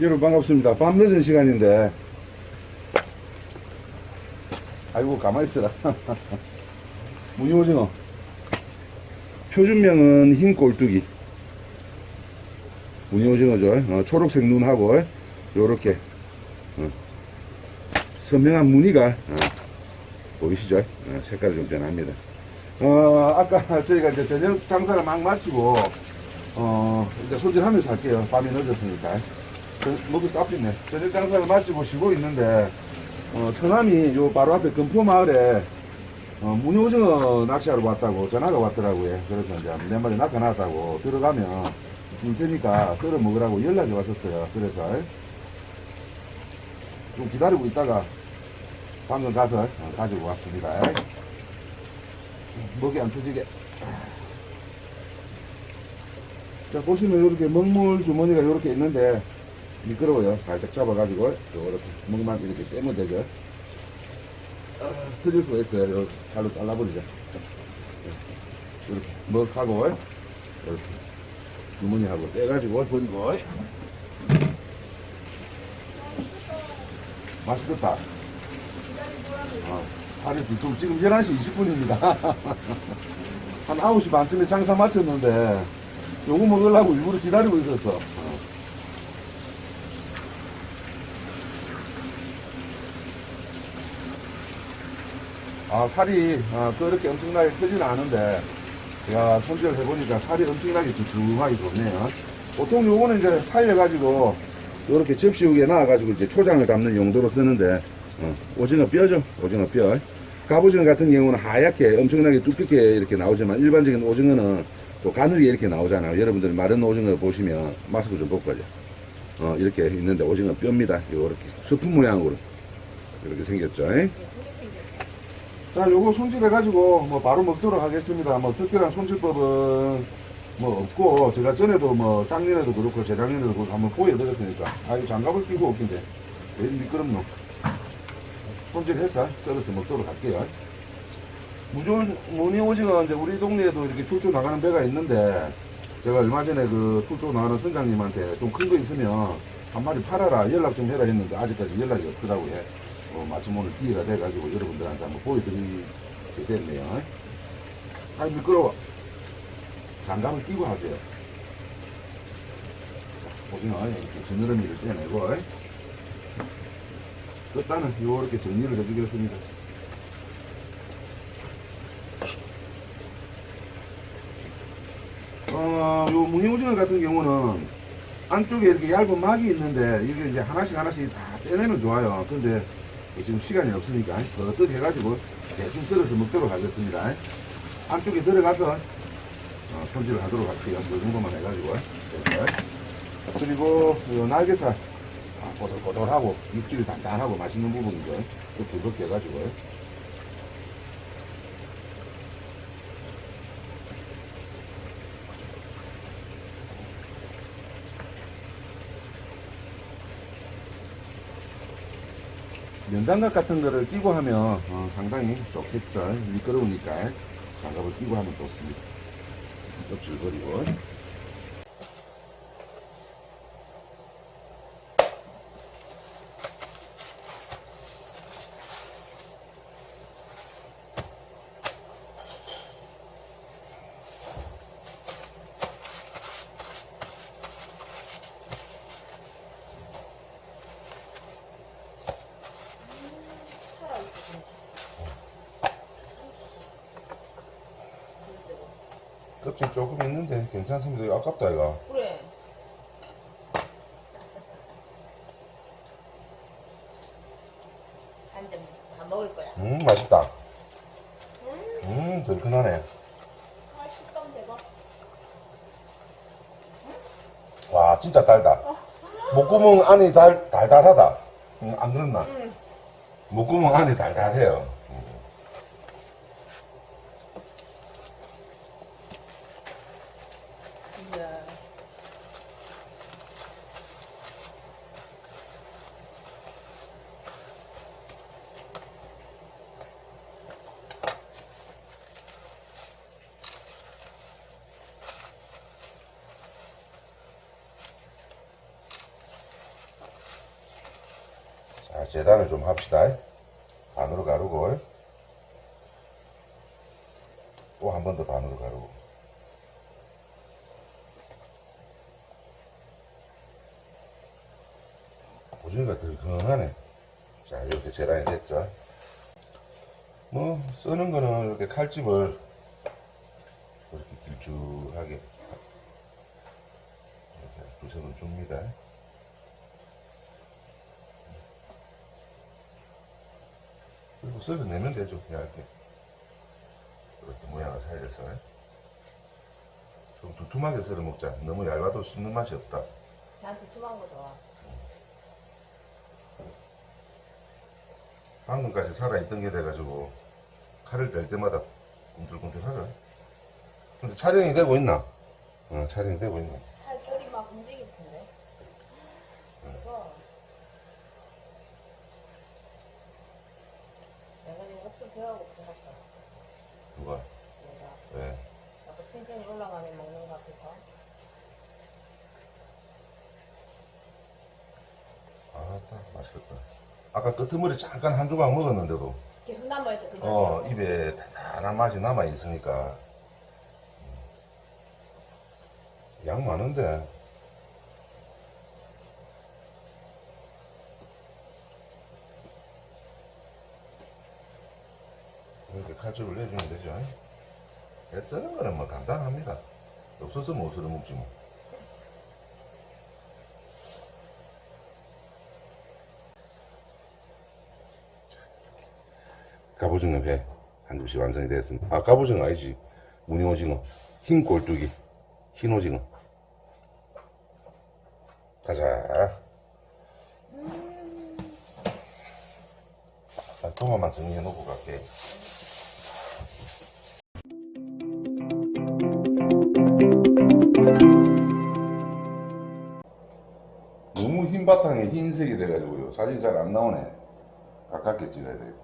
자, 여러분 반갑습니다. 밤 늦은 시간인데. 아이고, 가만히 있어라. 무늬오징어. 표준명은 흰 꼴뚜기. 무늬오징어죠. 어, 초록색 눈하고, 요렇게. 어, 선명한 무늬가, 어, 보이시죠? 어, 색깔이 좀 변합니다. 어, 아까 저희가 이제 저녁 장사를 막 마치고, 어, 이제 손질하면서 할게요. 밤이 늦었으니까. 저, 목이 쌉있네. 저녁 장사를 마치고 쉬고 있는데, 어, 처남이 요 바로 앞에 금포마을에, 어, 무늬오징어 낚시하러 왔다고 전화가 왔더라고요. 그래서 이제 내 말이 나타났다고 들어가면 줄 테니까 썰어 먹으라고 연락이 왔었어요. 그래서 좀 기다리고 있다가 방금 가서 어, 가지고 왔습니다. 먹이 안 터지게. 자, 보시면 이렇게 먹물 주머니가 이렇게 있는데 미끄러워요. 살짝 잡아가지고 이렇게 먹만 이렇게 떼면 되죠. 아, 터질 수가 있어요. 요 칼로 잘라버리죠. 이렇게 먹하고 이렇게 주머니하고 떼가지고 버리고 맛있겠다. 아, 살이 좀 지금 11시 20분입니다. 한 9시 반쯤에 장사 마쳤는데 요거 먹으려고 일부러 기다리고 있었어. 아, 살이 아, 그렇게 엄청나게 크지는 않은데 제가 손질을 해보니까 살이 엄청나게 두툼하게 좋네요. 보통 요거는 이제 살려가지고 이렇게 접시 위에 놔가지고 이제 초장을 담는 용도로 쓰는데 어, 오징어 뼈죠. 오징어 뼈. 갑오징어 같은 경우는 하얗게 엄청나게 두껍게 이렇게 나오지만 일반적인 오징어는 또 가늘게 이렇게 나오잖아요. 여러분들 마른 오징어 보시면 마스크 좀 벗고 가죠. 어, 이렇게 있는데 오징어 뼈입니다. 요렇게 스푼 모양으로 이렇게 생겼죠. 자, 요거 손질해가지고 뭐 바로 먹도록 하겠습니다. 뭐 특별한 손질법은 뭐 없고 제가 전에도 뭐 작년에도 그렇고 재작년에도 그렇고 한번 보여드렸으니까 아, 이 장갑을 끼고 없긴데 왜 이리 미끄럽노? 손질해서 썰어서 먹도록 할게요. 무전 무늬 오징어 이제 우리 동네에도 이렇게 출조 나가는 배가 있는데 제가 얼마 전에 그 출조 나가는 선장님한테 좀 큰 거 있으면 한 마리 팔아라 연락 좀 해라 했는데 아직까지 연락이 없더라고요. 어, 마침 오늘 기회가 돼가지고 여러분들한테 한번 보여드리게 됐네요. 아 미끄러워. 장갑을 끼고 하세요. 오징어 이렇게 지느러미를 떼내고 끝단은 요렇게 정리를 해주겠습니다. 어, 요 무늬오징어 같은 경우는 안쪽에 이렇게 얇은 막이 있는데 이게 이제 하나씩 하나씩 다 떼내면 좋아요. 근데 지금 시간이 없으니까 더 해가지고 대충 썰어서 먹도록 하겠습니다. 안쪽에 들어가서 어, 손질을 하도록 할게요. 이 정도만 해가지고. 이렇게. 그리고 요 날개살 아, 꼬들꼬들하고 육질이 단단하고 맛있는 부분이죠. 또 두껍게 해가지고. 면장갑 같은 거를 끼고 하면 어, 상당히 좋겠죠. 미끄러우니까 장갑을 끼고 하면 좋습니다. 껍질 버리고. 껍질 조금 있는데 괜찮습니다. 이거 아깝다 이거. 그래. 한점다 먹을 거야. 음 맛있다. 음. 아, 식감 대박. 와 진짜 달다. 목구멍 안이 달 달달하다. 음, 안 그렇나? 응. 목구멍 안이 달달해요. 이야. 재단을 좀 합시다. 반으로 가르고 또 한 번 더 반으로 가르고 보증이가 더 건하네. 자 이렇게 재단이 됐죠. 뭐 쓰는 거는 이렇게 칼집을 이렇게 길쭉하게 이렇게 부셔는 줍니다. 그리고 썰어 내면 되죠, 얇게. 이렇게 모양을 살려서. 좀 두툼하게 썰어 먹자. 너무 얇아도 씹는 맛이 없다. 난 두툼한 거 좋아. 방금까지 살아있던 게 돼가지고 칼을 뗄 때마다 꿈틀꿈틀하죠. 근데 촬영이 되고 있나? 어, 촬영이 되고 있네. 살결이 막 움직일 텐데. 이거. 배워고 싶었어. 누가? 내가. 왜? 자꾸 텐션이 올라가면 먹는 것 같아서. 아따, 맛있겠다. 아까 끄트머리 잠깐 한 조각 먹었는데도 이렇게 때 그만. 어, 입에 단단한 맛이 남아 있으니까 양 많은데 이렇게 칼집을 내주면 되죠. 배 쓰는 거는 뭐 간단합니다. 없어서 못 쓰러 먹지 뭐. 갑오징어 회 한 접시 완성이 되었습니다. 아 갑오징어 아니지 무늬 오징어 흰 꼴뚜기 흰 오징어 가자 아, 도마만 정리해 놓고 갈게 흰 바탕에 흰색이 돼가지고요 사진 잘 안 나오네. 가깝게 찍어야 돼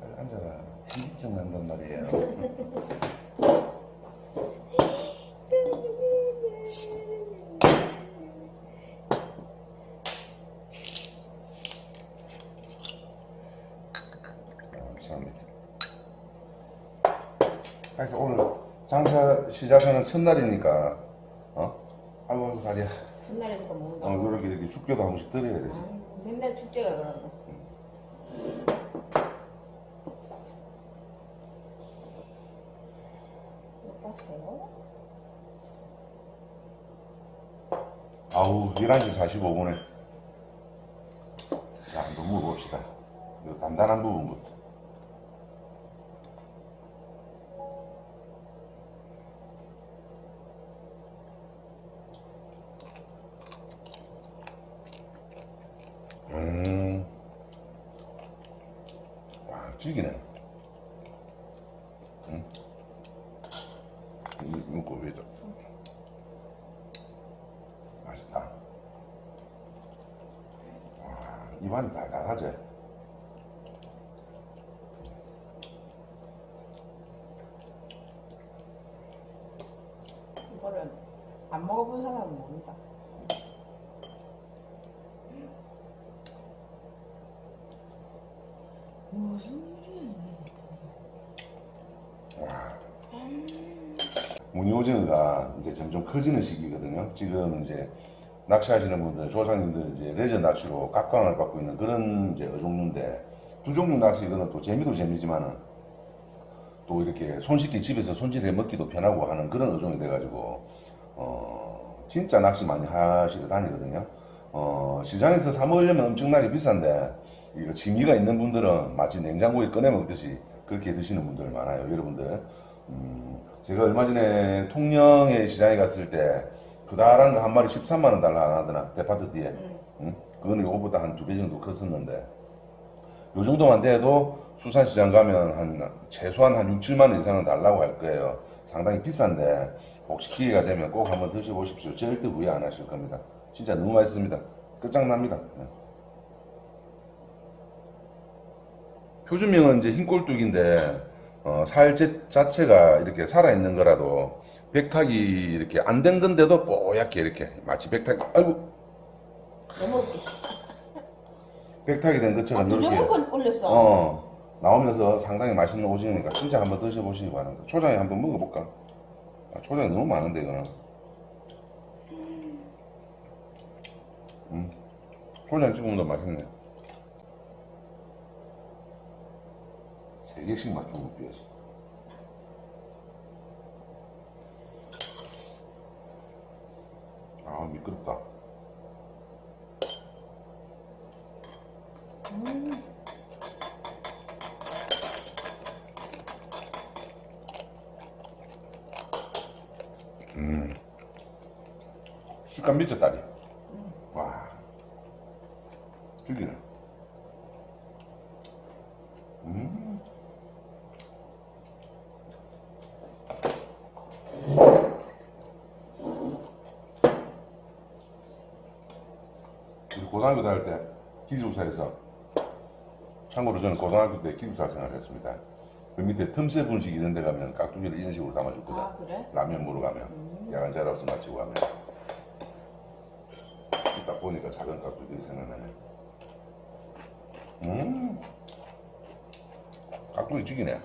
빨리 앉아라. 현기증 난단 말이에요. 감사합니다. 그래서 오늘 장사 시작하는 첫날이니까, 어? 아이고, 다리야. 훗날에도 먹는다. 어, 이렇게 이렇게 죽게도 한 번씩 드려야 되지. 맨날 축제가 그러네. 빡세요? 아우 11시 45분에 자 한번 먹어봅시다 이 단단한 부분부터 음, 와, 찌기네. 응? 이, 이거 왜죠? 맛있다. 와, 입안이 달달하지? 이거를 안 먹어본 사람은 모른다. 무슨 일이야? 무늬오징어가 이제 점점 커지는 시기거든요. 지금 이제 낚시하시는 분들, 조상님들 이제 레저 낚시로 각광을 받고 있는 그런 이제 어종류인데 두 종류 낚시 이거는 또 재미도 재미지만은 또 이렇게 손쉽게 집에서 손질해 먹기도 편하고 하는 그런 어종이 돼가지고 어 진짜 낚시 많이 하시러 다니거든요. 어 시장에서 사 먹으려면 엄청나게 비싼데 이거 취미가 있는 분들은 마치 냉장고에 꺼내 먹듯이 그렇게 드시는 분들 많아요. 여러분들 음, 제가 얼마 전에 통영에 시장에 갔을 때 그다란 거 한 마리 13만 원 달라 안 하더나 데파트 뒤에 응? 그거는 요거보다 한 두 배 정도 컸었는데 요 정도만 돼도 수산시장 가면 한 최소한 한 6, 7만 원 이상은 달라고 할 거예요. 상당히 비싼데 혹시 기회가 되면 꼭 한번 드셔보십시오. 절대 후회 안 하실 겁니다. 진짜 너무 맛있습니다. 끝장납니다. 표준명은 이제 흰꼴뚝인데 어, 살 제- 자체가 이렇게 살아있는 거라도 백탁이 이렇게 안 된 건데도 뽀얗게 이렇게 마치 백탁 아이고 너무. 백탁이 된 아, 것처럼 두 이렇게 올렸어. 어 나오면서 상당히 맛있는 오징어니까 진짜 한번 드셔보시기 바랍니다. 초장에 한번 먹어볼까? 아, 초장이 너무 많은데 이거는. 음, 초장 찍으면 더 맛있네. 개씩 맞추고 비었어. 아 미끄럽다. 식감 미쳤다리. 와. 죽이네. 음. 고등학교 다닐 때 기숙사에서 참고로 저는 고등학교 때 기숙사 생활을 했습니다. 그 밑에 틈새 분식 이런 데 가면 깍두기를 이런 식으로 담아줬거든. 아, 그래? 라면 먹으러 가면 야간 자라서 마치고 가면 이따 보니까 작은 깍두기가 생각나네 음 깍두기 죽이네